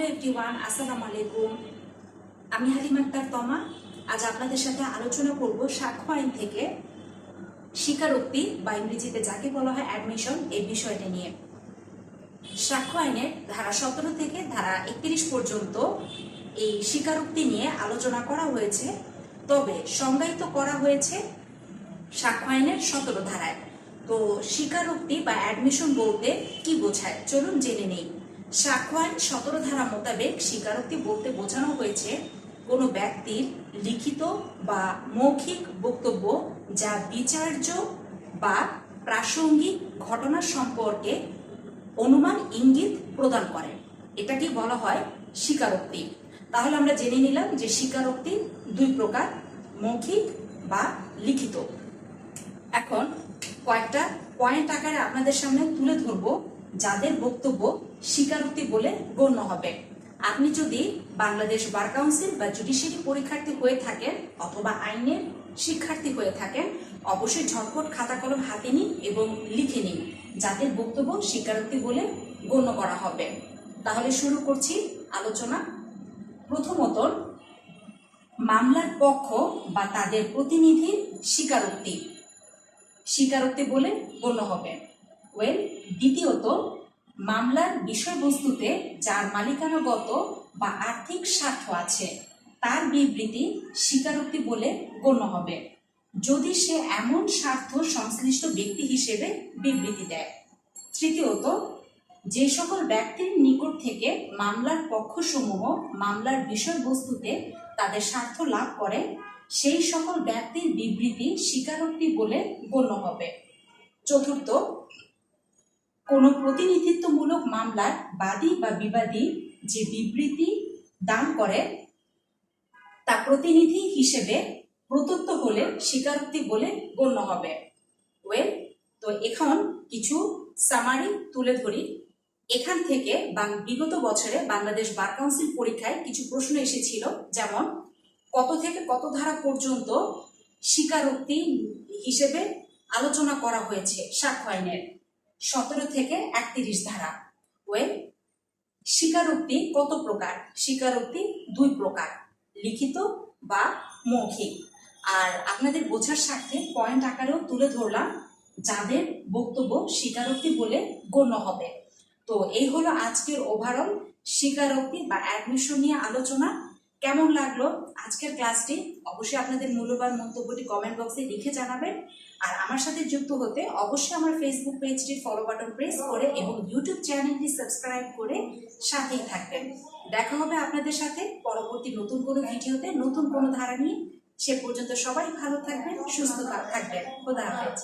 Hello everyone, আসসালামু আলাইকুম। আমি হালিম আক্তার তমা। আজ আপনাদের সাথে আলোচনা করব সাক্ষ্য আইন থেকে স্বীকারোক্তি বা ইংরেজিতে যাকে বলা হয় অ্যাডমিশন এই বিষয়টা নিয়ে। সাক্ষ্য আইনের ধারা সতেরো থেকে ধারা একত্রিশ পর্যন্ত এই স্বীকারোক্তি নিয়ে আলোচনা করা হয়েছে। তবে সংজ্ঞায়িত করা হয়েছে সাক্ষ্য আইনের সতেরো ধারায়। তো স্বীকারোক্তি বা অ্যাডমিশন বলতে কি বোঝায়? চলুন জেনে নেই। সাক্ষ্য সতেরো ধারা মোতাবেক স্বীকারোক্তি বলতে বোঝানো হয়েছে কোনো ব্যক্তির লিখিত বা মৌখিক বক্তব্য যা বিচার্য বা প্রাসঙ্গিক ঘটনা সম্পর্কে অনুমান ইঙ্গিত প্রদান করে। এটাকে বলা হয় স্বীকারোক্তি। তাহলে আমরা জেনে নিলাম যে স্বীকারোক্তি দুই প্রকার, মৌখিক বা লিখিত। এখন কয়েকটা পয়েন্ট আকারে আপনাদের সামনে তুলে ধরব। যাদের বক্তব্য স্বীকারোক্তি বলে গণ্য হবে। আপনি যদি বাংলাদেশ বার কাউন্সিল বা জুডিশিয়ারি পরীক্ষার্থী হয়ে থাকেন অথবা আইনের শিক্ষার্থী হয়ে থাকেন, অবশ্যই ঝটপট খাতা কলম হাতে নিন এবং লিখে নিন, যাদের বক্তব্য স্বীকারোক্তি বলে গণ্য করা হবে। তাহলে শুরু করছি আলোচনা। প্রথমত, মামলার পক্ষ বা তাদের প্রতিনিধির স্বীকারোক্তি। স্বীকারোক্তি বলে গণ্য হবে। ওয়েল দ্বিতীয়ত, মামলার বিষয়বস্তুতে যার মালিকানাগত বা আর্থিক স্বার্থ আছে, তার বিবৃতি স্বীকারোক্তি বলে গণ্য হবে। যদি সে এমন স্বার্থ সংশ্লিষ্ট ব্যক্তি হিসেবে বিবৃতি দেয়। তৃতীয়ত, যে সকল ব্যক্তির নিকট থেকে মামলার পক্ষসমূহ মামলার বিষয়বস্তুতে তাদের স্বার্থ লাভ করে, সেই সকল ব্যক্তির বিবৃতি স্বীকারোক্তি বলে গণ্য হবে। চতুর্থ কোনো প্রতিনিধিত্বমূলক মামলার বাদী বা বিবাদী যে বিবৃতি দান করে, তা প্রতিনিধি হিসেবে প্রদত্ত হলে স্বীকারোক্তি বলে গণ্য হবে। ওয়েল, তো এখন কিছু সামারি তুলে ধরি। এখান থেকে বিগত বছরে বাংলাদেশ বার কাউন্সিল পরীক্ষায় কিছু প্রশ্ন এসেছিল, যেমন, কত থেকে কত ধারা পর্যন্ত স্বীকারোক্তি হিসেবে আলোচনা করা হয়েছে সাক্ষ্য আইনের? সতেরো থেকে একত্রিশ ধারা। ওয়েল স্বীকারোক্তি কত প্রকার? স্বীকারোক্তি দুই প্রকার, লিখিত বা মৌখিক। আর আপনাদের বোঝার স্বার্থে পয়েন্ট আকারেও তুলে ধরলাম যাদের বক্তব্য স্বীকারোক্তি বলে গণ্য হবে। তো এই হলো আজকের ওভারঅল স্বীকারোক্তি বা অ্যাডমিশন নিয়ে আলোচনা। কেমন লাগল আজকের ক্লাসটি? অবশ্যই আপনাদের মূল্যবান মন্তব্যটি কমেন্ট বক্সে লিখে জানাবেন। আর আমার সাথে যুক্ত হতে অবশ্যই আমার ফেসবুক পেজটি ফলো বাটন প্রেস করে এবং ইউটিউব চ্যানেলটি সাবস্ক্রাইব করে সাথেই থাকবেন। দেখা হবে আপনাদের সাথে পরবর্তী নতুন কোনো ভিডিওতে, নতুন কোনো ধারা নিয়ে। সে পর্যন্ত সবাই ভালো থাকবেন, সুস্থ থাকবেন। খোদা হাফেজ।